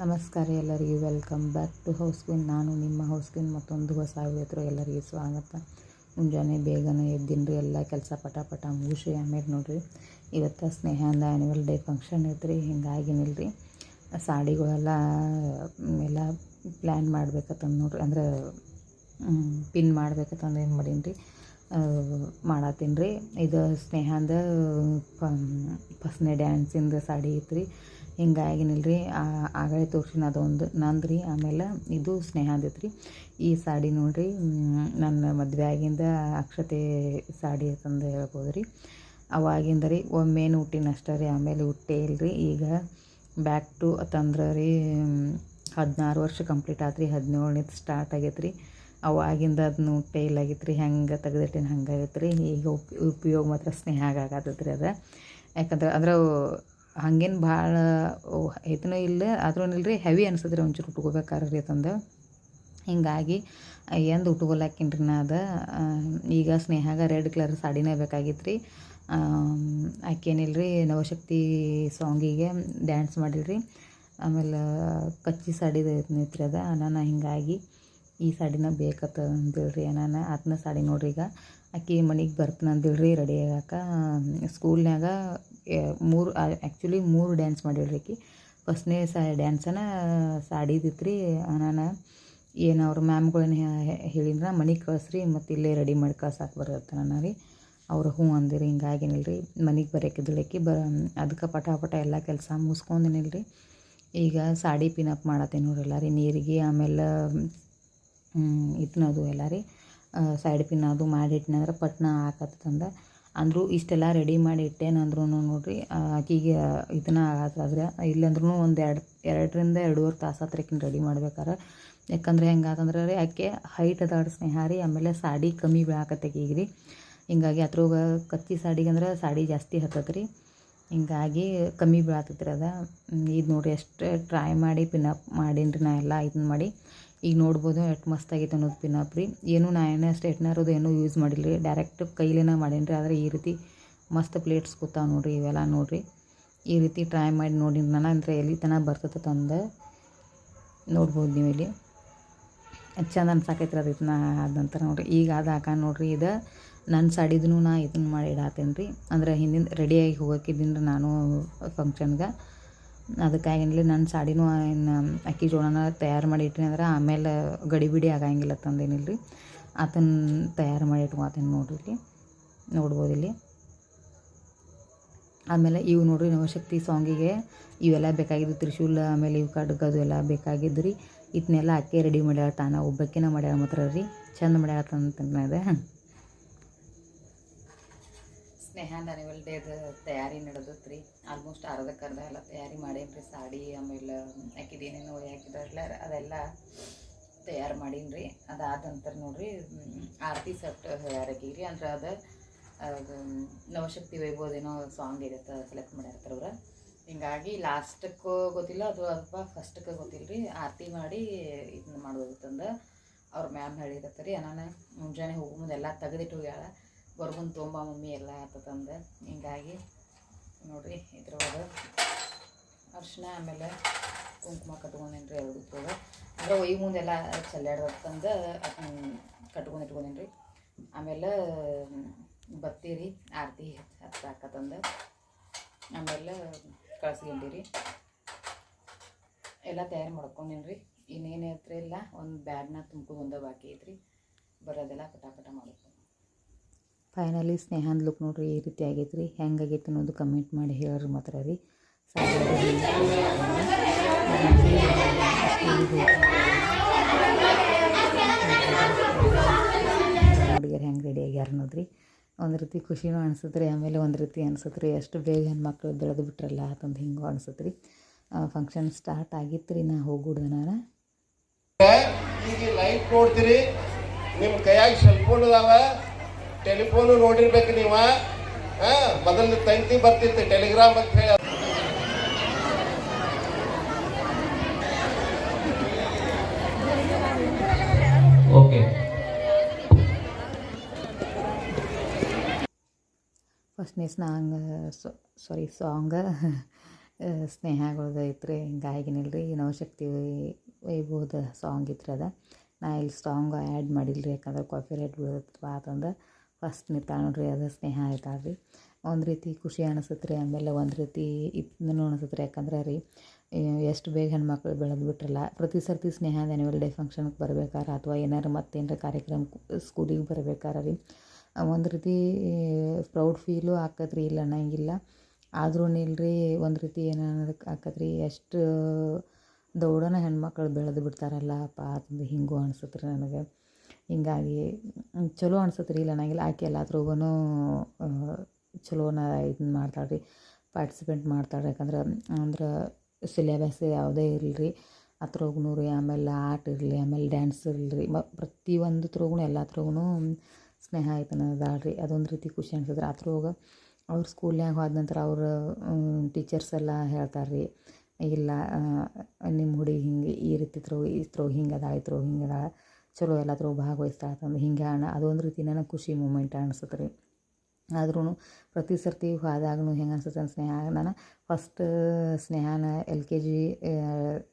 ನಮಸ್ಕಾರ ಎಲ್ಲರಿಗೂ. Welcome back to house queen ನಾನು ನಿಮ್ಮ ಹೌಸ್ ಕ್ವೀನ್ ಮತ್ತೊಂದು ಹೊಸ ಹತ್ರ ಎಲ್ಲರಿಗೂ ಸ್ವಾಗತ. ಮುಂಜಾನೆ ಬೇಗನೆ ಎದ್ದಿನ್ರಿ ಎಲ್ಲ ಕೆಲಸ ಪಟ ಪಟ ಮುಗಿಸಿ, ಆಮೇಲೆ ನೋಡಿರಿ, ಇವತ್ತು ಸ್ನೇಹಂದ ಆ್ಯನ್ಯುವಲ್ ಡೇ ಫಂಕ್ಷನ್ ಐತ್ರಿ, ಹಿಂಗಾಗಿ ನಿಲ್ರಿ. ಸಾಡಿಗಳೆಲ್ಲ ಎಲ್ಲ ಪ್ಲ್ಯಾನ್ ಮಾಡ್ಬೇಕಂತಂದು ನೋಡ್ರಿ. ಅಂದ್ರೆ ಪಿನ್ ಮಾಡ್ಬೇಕಂತಂದು ಏನು ಮಾಡೀನಿ ರೀ ಮಾಡತ್ತೀನಿ ರೀ ಇದು ಸ್ನೇಹಂದ ಫಸ್ಟ್ನೇ ಡ್ಯಾನ್ಸಿಂದ ಸಾಡಿ ಐತ್ರಿ. ನಿಲ್ರಿ ಆಗಲೇ ತೋರ್ಸಿನ ಅದೊಂದು. ನಂದು ರೀ ಆಮೇಲೆ ಇದು ಸ್ನೇಹ ಅಂದೈತೆ ರೀ ಈ ಸಾಡಿ ನೋಡಿರಿ ನನ್ನ ಮದುವೆ ಆಗಿಂದ ಅಕ್ಷತೆ ಸಾಡಿ ಅಂತಂದು ಹೇಳ್ಬೋದು ರೀ ಅವಾಗಿಂದ ರೀ ಒಮ್ಮೆನು ಹುಟ್ಟಿನ ಅಷ್ಟೇ ರೀ, ಆಮೇಲೆ ಹುಟ್ಟೇ ಇಲ್ರಿ. ಈಗ ಬ್ಯಾಕ್ ಟು ಅಂತಂದ್ರೆ ರೀ ಹದಿನಾರು ವರ್ಷ ಕಂಪ್ಲೀಟ್ ಆತು ರೀ ಹದಿನೇಳನೇದು ಸ್ಟಾರ್ಟ್ ಆಗೈತೆ ರೀ ಅವಾಗಿಂದ ಅದನ್ನು ಟೈಲ್ ಇಲ್ಲ ಆಗೈತೆ ರೀ ಹೆಂಗೆ ತೆಗೆದಿಟ್ಟಿನ ಹಂಗೆ ಆಗೈತೆ ರೀ ಈಗ ಉಪ್, ಉಪಯೋಗ ಮಾತ್ರ ಸ್ನೇಹ ಆಗತ್ತೆ ರೀ ಅದು. ಯಾಕಂದ್ರೆ ಅಂದ್ರೆ ಹಂಗೇನು ಭಾಳ ಇದನ್ನೂ ಇಲ್ಲ, ಆದ್ರೂ ರೀ ಹೆವಿ ಅನ್ಸುತ್ತೆ ರೀ ಒಂಚೂರು ಉಟ್ಕೋಬೇಕಾದ್ರೆ ರೀ ಅಂತಂದು ಹಿಂಗಾಗಿ ಎಂದು ರೀ ನಾ ಅದು. ಈಗ ಸ್ನೇಹಾಗ ರೆಡ್ ಕಲರ್ ಸಾಡಿನೇ ಬೇಕಾಗಿತ್ತು ರೀ ಆಕೇನಿಲ್ಲ ರೀ ನವಶಕ್ತಿ ಸಾಂಗಿಗೆ ಡ್ಯಾನ್ಸ್ ಮಾಡಿಲ್ಲ ರೀ ಆಮೇಲೆ ಕಚ್ಚಿ ಸಾಡಿದ ಐತ್ರಿ ಅದ. ನಾನು ಹಿಂಗಾಗಿ ಈ ಸಾಡಿನ ಬೇಕತ್ತ ಅಂತೇಳ್ರಿ ನಾನು ಆತನ ಸಾಡಿ ನೋಡ್ರಿ ಈಗ. ಆಕೆ ಮನೆಗೆ ಬರ್ತೀನಿ ಅಂತೇಳ್ರಿ ರೆಡಿ ಆಗಾಕ ಸ್ಕೂಲ್ನ್ಯಾಗ ಮೂರು ಆ್ಯಕ್ಚುಲಿ ಮೂರು ಡ್ಯಾನ್ಸ್ ಮಾಡಿಳ್ರಿ ಆಕಿ ಫಸ್ಟ್ನೇ ಸಾ ಡ್ಯಾನ್ಸನ ಸಾಡಿದಿತ್ತು ರೀ ನಾನು ಏನು ಅವ್ರ ಮ್ಯಾಮ್ಗಳನ್ನ ಹೇಳಿದ್ರೆ ಮನೆಗೆ ಕಳಿಸ್ರಿ, ಮತ್ತು ಇಲ್ಲೇ ರೆಡಿ ಮಾಡಿ ಕಳ್ಸಕ್ಕೆ ಬರತ್ತೆ ನಾನು ರೀ ಅವ್ರು ಹ್ಞೂ ಅಂದಿರಿ ಹಿಂಗಾಗೇನಿಲ್ಲ ರೀ ಮನೆಗೆ ಬರೋಕಿದ್ದಳಕ್ಕಿ ಬ ಅದಕ್ಕೆ ಪಟ ಪಟ ಎಲ್ಲ ಕೆಲಸ ಮುಗಿಸ್ಕೊಂಡಿನಿಲ್ಲ ರೀ ಈಗ ಸಾಡಿ ಪಿನಪ್ ಮಾಡತ್ತೀನಿ ನೋಡ್ರಿ ಎಲ್ಲ ರೀ ನೀರಿಗೆ ಆಮೇಲೆ ಇದನ್ನದು ಎಲ್ಲ ರೀ ಸೈಡ್ ಪಿನ್ ಅದು ಮಾಡಿಟ್ನಂದ್ರೆ ಪಟ್ನ ಹಾಕತ್ತಂದ ಅಂದರೂ ಇಷ್ಟೆಲ್ಲ ರೆಡಿ ಮಾಡಿ ಇಟ್ಟೇನಂದ್ರೂ ನೋಡಿರಿ ಆಕಿಗೆ ಇದನ್ನ ಆಗತ್ತಾದ್ರೆ ಇಲ್ಲಂದ್ರೂ ಒಂದು ಎರಡು, ಎರಡರಿಂದ ಎರಡೂವರೆ ತಾಸು ಹತ್ರ ಆಕಿನ ರೆಡಿ ಮಾಡ್ಬೇಕಾರೆ. ಯಾಕಂದ್ರೆ ಹೆಂಗಾತಂದ್ರೆ ರೀ ಆಕೆ ಹೈಟ್ ಅದಾಳ ಸ್ನೇಹ ರೀ, ಆಮೇಲೆ ಸಾಡಿ ಕಮ್ಮಿ ಬೀಳಾಕತ್ತೆ ಈಗ ರೀ ಹಿಂಗಾಗಿ ಅದ್ರಾಗ ಕಚ್ಚಿ ಸಾಡಿಗೆ ಅಂದ್ರೆ ಸಾಡಿ ಜಾಸ್ತಿ ಹತ್ತತ್ತೆ ರೀ ಹಿಂಗಾಗಿ ಕಮ್ಮಿ ಬೀಳಾತೈತ್ರಿ ಅದ. ಇದು ನೋಡಿರಿ ಎಷ್ಟು ಟ್ರೈ ಮಾಡಿ ಪಿನಪ್ ಮಾಡೀನಿ ರೀ ನಾ ಎಲ್ಲ ಇದನ್ನ ಮಾಡಿ. ಈಗ ನೋಡ್ಬೋದು ಎಷ್ಟು ಮಸ್ತ್ ಆಗೈತೆ ಅನ್ನೋದು ಪಿನಾಪ್ರಿ. ಏನು ನಾ ಏನೇ ಸ್ಟ್ರೇಟ್ನರ್ ಅದು ಏನೂ ಯೂಸ್ ಮಾಡಿಲ್ಲ ರೀ ಡೈರೆಕ್ಟ್ ಕೈಲೇನ ಮಾಡೀನಿ ಆದರೆ ಈ ರೀತಿ ಮಸ್ತ್ ಪ್ಲೇಟ್ಸ್ ಕೂತಾವೆ ನೋಡಿರಿ, ಇವೆಲ್ಲ ನೋಡಿರಿ. ಈ ರೀತಿ ಟ್ರೈ ಮಾಡಿ ನೋಡಿ ನಾನು ಅಂದರೆ ಎಲ್ಲಿ ತನಕ ಬರ್ತದೆ ತಂದು. ನೋಡ್ಬೋದು ನೀವು ಇಲ್ಲಿ. ಚಂದ ಅನ್ಸಾಕೈತೆ ರೀ ಅದು ಇದನ್ನ ಆದ ನಂತರ ನೋಡಿರಿ. ಈಗ ಅದು ಹಾಕ ನೋಡಿರಿ, ಇದು ನನ್ನ ಸಾಡಿದೂ ನಾ ಇದನ್ನ ಮಾಡಿ ಇಡಾತೇನೆ ರೀ ಅಂದ್ರೆ ಹಿಂದಿನ ರೆಡಿಯಾಗಿ ಹೋಗೋಕಿದ್ದೀನಿ ನಾನು ಫಂಕ್ಷನ್ಗೆ ಅದಕ್ಕಾಗಿನ್ಲಿ ನನ್ನ ಸಾಡಿನೂ ಇನ್ನು ಅಕ್ಕಿ ಜೋಳನ ತಯಾರು ಮಾಡಿ ಇಟ್ಟಿನಿ ಅಂದ್ರೆ ಆಮೇಲೆ ಗಡಿಬಿಡಿ ಆಗಂಗಿಲ್ಲ ತಂದೇನಿಲ್ಲ ರೀ ಅದನ್ನು ತಯಾರು ಮಾಡಿ ಇಟ್ಕೊತೀನಿ ನೋಡಿರಿ ಇಲ್ಲಿ. ನೋಡ್ಬೋದು ಇಲ್ಲಿ. ಆಮೇಲೆ ಇವು ನೋಡಿರಿ ನವಶಕ್ತಿ ಸಾಂಗಿಗೆ ಇವೆಲ್ಲ ಬೇಕಾಗಿದ್ದು, ತ್ರಿಶೂಲ, ಆಮೇಲೆ ಇವು ಕಡ್ಗದು ಎಲ್ಲ ಬೇಕಾಗಿದ್ದು ರೀ. ಇದನ್ನೆಲ್ಲ ಅಕ್ಕಿ ರೆಡಿ ಮಾಡ್ಯಾಳ ತಾನ. ಒಬ್ಬಕ್ಕಿನ ಮಾಡ್ಯಾಳ ಮಾತ್ರ ರೀ. ಚಂದ ಮಾಡ್ಯಾಳ ತಂತಂದ್ರೆ ಸ್ನೇಹ ಆ್ಯನಿವಲ್ ಡೇದು ತಯಾರಿ ನಡೆದತ್ತು ರೀ ಆಲ್ಮೋಸ್ಟ್ ಅರ್ಧಕ್ಕೆ ಅರ್ಧ ಎಲ್ಲ ತಯಾರಿ ಮಾಡೇನಿ ರೀ ಸಾಡಿ, ಆಮೇಲೆ ಹಾಕಿದೇನೇನು ಹಾಕಿದಾರಲ್ಲ ಅದೆಲ್ಲ ತಯಾರು ಮಾಡೀನಿ ರೀ ಅದಾದ ನಂತರ ನೋಡಿರಿ ಆರತಿ ಸೆಟ್ ತಯಾರಾಗಿ ರೀ ಅಂದ್ರೆ ಅದು ನವಶಕ್ತಿ ವೈಭವದೇನೋ ಸಾಂಗ್ ಇರುತ್ತೆ ಸೆಲೆಕ್ಟ್ ಮಾಡಿರ್ತಾರೆ ಅವ್ರು. ಹಿಂಗಾಗಿ ಲಾಸ್ಟಕ್ಕೂ ಗೊತ್ತಿಲ್ಲ, ಅದು ಅಥವಾ ಫಸ್ಟಕ್ಕೆ ಗೊತ್ತಿಲ್ಲ ರೀ ಆರತಿ ಮಾಡಿ ಇದನ್ನ ಮಾಡೋದಂತಂದು. ಅವ್ರ ಮ್ಯಾಮ್ ಹೇಳಿರತ್ತೆ ರೀ ನಾನು ಮುಂಜಾನೆ ಹೋಗೋ ಮುಂದೆ ಎಲ್ಲ ತೆಗೆದಿಟ್ಟು ಹೋಗ್ಯಾಳ. ಬರ್ಬಂದು ತೊಂಬ ಮಮ್ಮಿ ಎಲ್ಲ ಆತಂದು ಹಿಂಗಾಗಿ ನೋಡಿರಿ ಇದ್ರೊಳಗೆ ಅರ್ಶಿನ ಆಮೇಲೆ ಕುಂಕುಮ ಕಟ್ಕೊಂಡೇನಿ ರೀ ಎರಡಕ್ಕೂ ಅಂದ್ರೆ ಒಯ್ ಮುಂದೆಲ್ಲ ಚಲ್ಲಾಡ್ದಂದು ಕಟ್ಕೊಂಡು ಇಟ್ಕೊಂಡೇನಿ ರೀ ಆಮೇಲೆ ಬತ್ತಿ ಆರತಿ ಹಾಕತ್ತಂದು ಆಮೇಲೆ ಕಳ್ಸ್ಕೊಂಡಿ ಎಲ್ಲ ತಯಾರು ಮಾಡ್ಕೊಂಡೇನಿ ರೀ ಇನ್ನೇನು ಐತ್ರಿ ಇಲ್ಲ, ಒಂದು ಬ್ಯಾಗ್ನ ತುಂಬ್ಕೊಂಡು ಒಂದೇ ಬಾಕಿ ಐತ್ರಿ. ಬರೋದೆಲ್ಲ ಪಟಾಪಟ ಮಾಡ್ಕೊಂಡು ಫೈನಲಿ ಸ್ನೇಹದ ಲುಕ್ ನೋಡ್ರಿ ಈ ರೀತಿ ಆಗೈತೆ ರೀ ಹೆಂಗಾಗೈತೆ ಅನ್ನೋದು ಕಮೆಂಟ್ ಮಾಡಿ ಹೇಳ್ರಿ ಮಾತ್ರ ರೀ. ಹುಡುಗಿಯರು ಹೆಂಗೆ ರೆಡಿ ಆಗ್ಯಾರ ಅನ್ನೋದ್ರಿ. ಒಂದು ರೀತಿ ಖುಷಿನೂ ಅನಿಸುತ್ತೆ ಆಮೇಲೆ ಒಂದು ರೀತಿ ಅನಿಸುತ್ತೆ ರೀ ಎಷ್ಟು ಬೇಗ ಹೆಣ್ಮಕ್ಳು ಬೆಳೆದು ಬಿಟ್ರಲ್ಲ ಅಂತಂದು ಹಿಂಗೂ ಅನಿಸುತ್ತೆ ರೀ ಫಂಕ್ಷನ್ ಸ್ಟಾರ್ಟ್ ಆಗಿತ್ತು ರೀ ನಾ ಹೋಗ್ಬಿಡ್ದೆ ನಾನು. ಈಗ ಲೈಟ್ ನೋಡ್ತೀರಿ ನಿಮ್ಮ ಕೈಯಾಗಿ ಸೆಲ್ಫೋನ್ ಅದಾವ ಟೆಲಿಫೋನು ನೋಡಿರ್ಬೇಕು ನೀವ. ಹಾ ಮೊದಲು ತಂತಿ ಬರ್ತಿತ್ತು ಟೆಲಿಗ್ರಾಮ್ ಅಂತ ಹೇಳಿ. ಓಕೆ. ಫಸ್ಟ್ನೇ ಸ್ನಾಂಗ್ ಸಾರಿ ಸಾಂಗ ಸ್ನೇಹಗಳದ್ದು ಐತ್ರಿ ಹಿಂಗಾಗಿನಿಲ್ಲ ರೀ ನವಶಕ್ತಿ ವೈಭವದ ಸಾಂಗ್ ಇತ್ತು ಅದ. ನಾ ಇಲ್ಲಿ ಸಾಂಗ್ ಆ್ಯಡ್ ಮಾಡಿಲ್ಲ ರೀ ಯಾಕಂದ್ರೆ ಕಾಫಿ ರೇಟ್ ಬೀಳತ್ತಪ್ಪ ಅಂತಂದು. ಫಸ್ಟ್ ನಿಂತಾಳ ಅದು ಸ್ನೇಹ ಆಯ್ತಾಳೆ ರೀ ಒಂದು ರೀತಿ ಖುಷಿ ಅನಿಸುತ್ತೆ ರೀ ಆಮೇಲೆ ಒಂದು ರೀತಿ ಇದನ್ನು ಅನಿಸುತ್ತೆ ರೀ ಯಾಕಂದ್ರೆ ರೀ ಎಷ್ಟು ಬೇಗ ಹೆಣ್ಮಕ್ಳು ಬೆಳೆದು ಬಿಟ್ರಲ್ಲ, ಪ್ರತಿ ಸರ್ತಿ ಸ್ನೇಹ ಆ್ಯನ್ಯುವಲ್ ಡೇ ಫಂಕ್ಷನ್ಗೆ ಬರ್ಬೇಕಾರೆ, ಅಥವಾ ಏನಾರು ಮತ್ತೇನಾರ ಕಾರ್ಯಕ್ರಮ ಸ್ಕೂಲಿಗೆ ಬರ್ಬೇಕಾರೆ ರೀ, ಒಂದು ರೀತಿ ಪ್ರೌಡ್ ಫೀಲು ಆಕತ್ರಿ. ಇಲ್ಲ, ಅನ್ನಂಗಿಲ್ಲ. ಆದರೂ ಇಲ್ರಿ, ಒಂದು ರೀತಿ ಏನು ಆಕತ್ರಿ, ಎಷ್ಟು ದೌಡನ ಹೆಣ್ಮಕ್ಳು ಬೆಳೆದು ಬಿಡ್ತಾರಲ್ಲಪ್ಪ ಅದು ಹಿಂಗೂ ಅನ್ಸುತ್ತೆ ರೀ ನನಗೆ. ಹಿಂಗಾಗಿ ಚಲೋ ಅನ್ಸತ್ತೆ ರೀ ಇಲ್ಲ ಅನ್ನಂಗಿಲ್ಲ ಆಕೆ ಎಲ್ಲದ್ರಾಗೂ ಚಲೋನ ಇದನ್ನ ಮಾಡ್ತಾಳೆ ರೀ ಪಾರ್ಟಿಸಿಪೇಟ್ ಮಾಡ್ತಾಳೆ ಯಾಕಂದ್ರೆ, ಅಂದ್ರೆ ಸಿಲೆಬಸ್ ಯಾವುದೇ ಇರಲಿ ಅದ್ರಾಗೂ ರೀ, ಆಮೇಲೆ ಆರ್ಟ್ ಇರಲಿ, ಆಮೇಲೆ ಡ್ಯಾನ್ಸ್ ಇರಲಿ ಮ ಪ್ರತಿಯೊಂದತ್ರಾಗೂ ಎಲ್ಲದ್ರಾಗೂ ಸ್ನೇಹ ಅದಾಳ ರೀ ಅದೊಂದು ರೀತಿ ಖುಷಿ ಅನ್ಸುತ್ತೆ. ಅದ್ರೊಳಗೆ ಅವ್ರ ಸ್ಕೂಲ್ನಾಗ ಹೋದ ನಂತರ ಅವ್ರ ಟೀಚರ್ಸ್ ಎಲ್ಲ ಹೇಳ್ತಾರೆ ರೀ ಇಲ್ಲ ನಿಮ್ಮ ಹುಡುಗಿ ಹಿಂಗೆ ಈ ರೀತಿ ತ್ರೋ, ಈ ತ್ರೋ ಹಿಂಗೆ ಅದಾಳ ತ್ರೋ ಹಿಂಗೆ ಚಲೋ ಎಲ್ಲಾದರೂ ಭಾಗವಹಿಸ್ತಾ ಅಂದ್ರೆ ಹಿಂಗೆ ಅಣ್ಣ ಅದೊಂದು ರೀತಿ ನನಗೆ ಖುಷಿ ಮೂಮೆಂಟ್ ಅನ್ಸುತ್ತೆ ರೀ ಆದ್ರೂ ಪ್ರತಿ ಸರ್ತಿ ಹೋದಾಗೂ ಹೆಂಗೆ ಅನ್ಸುತ್ತೆ ಸ್ನೇಹ ನಾನು first Snehana L K G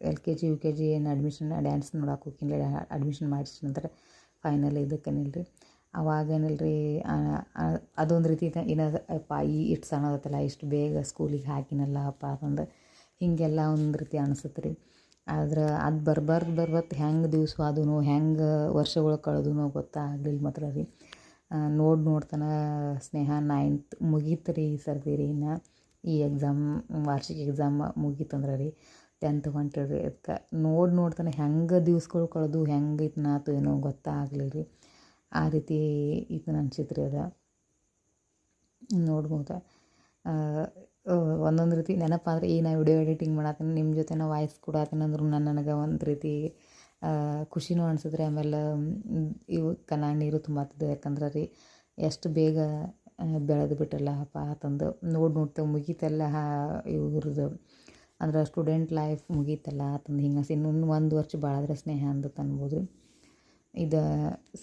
L K G U K G ಏನು ಅಡ್ಮಿಷನ್ ಡ್ಯಾನ್ಸ್ ನೋಡಕ್ಕೆ ಹೋಗಿಲ್ಲ ಅಡ್ಮಿಷನ್ ಮಾಡಿಸಿ ನಂತರ ಫೈನಲ್ ಇದಕ್ಕೇನಿಲ್ಲ ರೀ ಅವಾಗ ಏನಿಲ್ಲ ರೀ ಅದೊಂದು ರೀತಿ ಏನದು ಅಪ್ಪ ಈ ಇಷ್ಟು ಸಣ್ಣದತ್ತಲ್ಲ ಇಷ್ಟು ಬೇಗ ಸ್ಕೂಲಿಗೆ ಹಾಕಿನಲ್ಲಪ್ಪ ಅಂತಂದು ಹೀಗೆಲ್ಲ ಒಂದು ರೀತಿ ಅನಿಸುತ್ತೆ ರೀ ಆದ್ರೆ ಅದು ಬರ್ಬಾರ್ದು ಬರ್ಬರ್ದು ಹೆಂಗೆ ದಿವ್ಸ ಆದವು ಹೆಂಗೆ ವರ್ಷಗಳು ಕಳೆದವು ಗೊತ್ತಾಗಲಿಲ್ಲ ಮಾತ್ರ ರೀ. ನೋಡಿ ನೋಡ್ತಾನೆ ಸ್ನೇಹ, ನೈನ್ತ್ ಮುಗೀತು ರೀ ಈ ಸರ್ತಿ ರೀ ಇನ್ನು. ಈ ಎಕ್ಸಾಮ್ ವಾರ್ಷಿಕ ಎಕ್ಸಾಮ್ ಮುಗೀತಂದ್ರೆ ರೀ. ಟೆಂತ್ ಹೊಂಟಿರಿ ಅದಕ್ಕೆ ನೋಡಿ ನೋಡ್ತಾನೆ ಹೆಂಗೆ ದಿವ್ಸಗಳು ಕಳೆದು, ಹೆಂಗೆ ಇದನ್ನಾತು ಏನೋ ಗೊತ್ತಾಗಲಿಲ್ಲ ರೀ. ಆ ರೀತಿ ಇದನ್ನ ನನ್ನ ರೀ ಅದ. ನೋಡ್ಬೋದು. ಒಂದೊಂದು ರೀತಿ ನೆನಪಾದ್ರೆ ಈಗ ನಾ ವಿಡಿಯೋ ಎಡಿಟಿಂಗ್ ಮಾಡತ್ತೀನಿ ನಿಮ್ಮ ಜೊತೆ ನಾ ವಾಯ್ಸ್ ಕೊಡತ್ತೀನಿ ಅಂದ್ರೂ ನಾನು ನನಗೆ ಒಂದು ರೀತಿ ಖುಷಿನೂ ಅನ್ಸಿದ್ರೆ ಆಮೇಲೆ ಇವು ಕನ ನೀರು ತುಂಬಾತದೆ ಯಾಕಂದ್ರೆ ರೀ, ಎಷ್ಟು ಬೇಗ ಬೆಳೆದು ಬಿಟ್ರಲ್ಲಪ್ಪ ಆತಂದು ನೋಡಿ ನೋಡ್ತೇವೆ ಮುಗೀತಲ್ಲ ಇವ್ರದ್ದು ಅಂದ್ರೆ, ಸ್ಟೂಡೆಂಟ್ ಲೈಫ್ ಮುಗೀತಲ್ಲ ಆತಂದು ಹಿಂಗೆ ಇನ್ನೊಂದು ಒಂದು ವರ್ಷ ಭಾಳಾದ್ರೆ ಸ್ನೇಹ ಅಂದು ಅನ್ಬೋದು ಇದು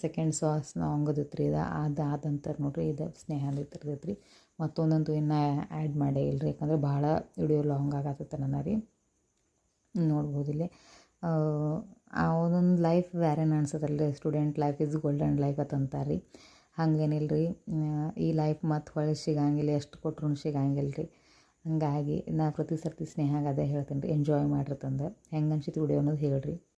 ಸೆಕೆಂಡ್ ಸಾಸ್ ಸಾಂಗದಿತ್ತು ರೀ ಇದು ಅದು ಆದಂತರ ನೋಡಿರಿ, ಇದು ಸ್ನೇಹ ಇರ್ತೈತೆ ರೀ ಮತ್ತೊಂದಂತೂ ಇನ್ನೂ ಆ್ಯಡ್ ಮಾಡೇ ಇಲ್ಲ ರೀ ಯಾಕಂದ್ರೆ ಭಾಳ ವಿಡಿಯೋ ಲಾಂಗ್ ಆಗತ್ತೈತೆ ನನ್ನ ರೀ. ನೋಡ್ಬೋದು ಇಲ್ಲಿ. ಆ ಒಂದೊಂದು ಲೈಫ್ ಬೇರೆನ ಅನ್ಸತ್ತಲ್ಲ ರೀ student life is golden life ಅಂತಂತಾರೆ ರೀ. ಹಂಗೇನಿಲ್ಲ ರೀ ಈ ಲೈಫ್ ಮತ್ತು ಹೊಳೆ ಸಿಗಂಗಿಲ್ಲ, ಎಷ್ಟು ಕೊಟ್ರೂ ಸಿಗಂಗಿಲ್ಲ ರೀ ಹಾಗಾಗಿ ನಾ ಪ್ರತಿ ಸರ್ತಿ ಸ್ನೇಹಾಗ ಅದೇ ಹೇಳ್ತೀನಿ ರೀ ಎಂಜಾಯ್ ಮಾಡಿರಿ ತಂದು ಹೆಂಗೆ ಅನ್ಸಿತ್ತು ವಿಡಿಯೋ ಅನ್ನೋದು ಹೇಳಿರಿ.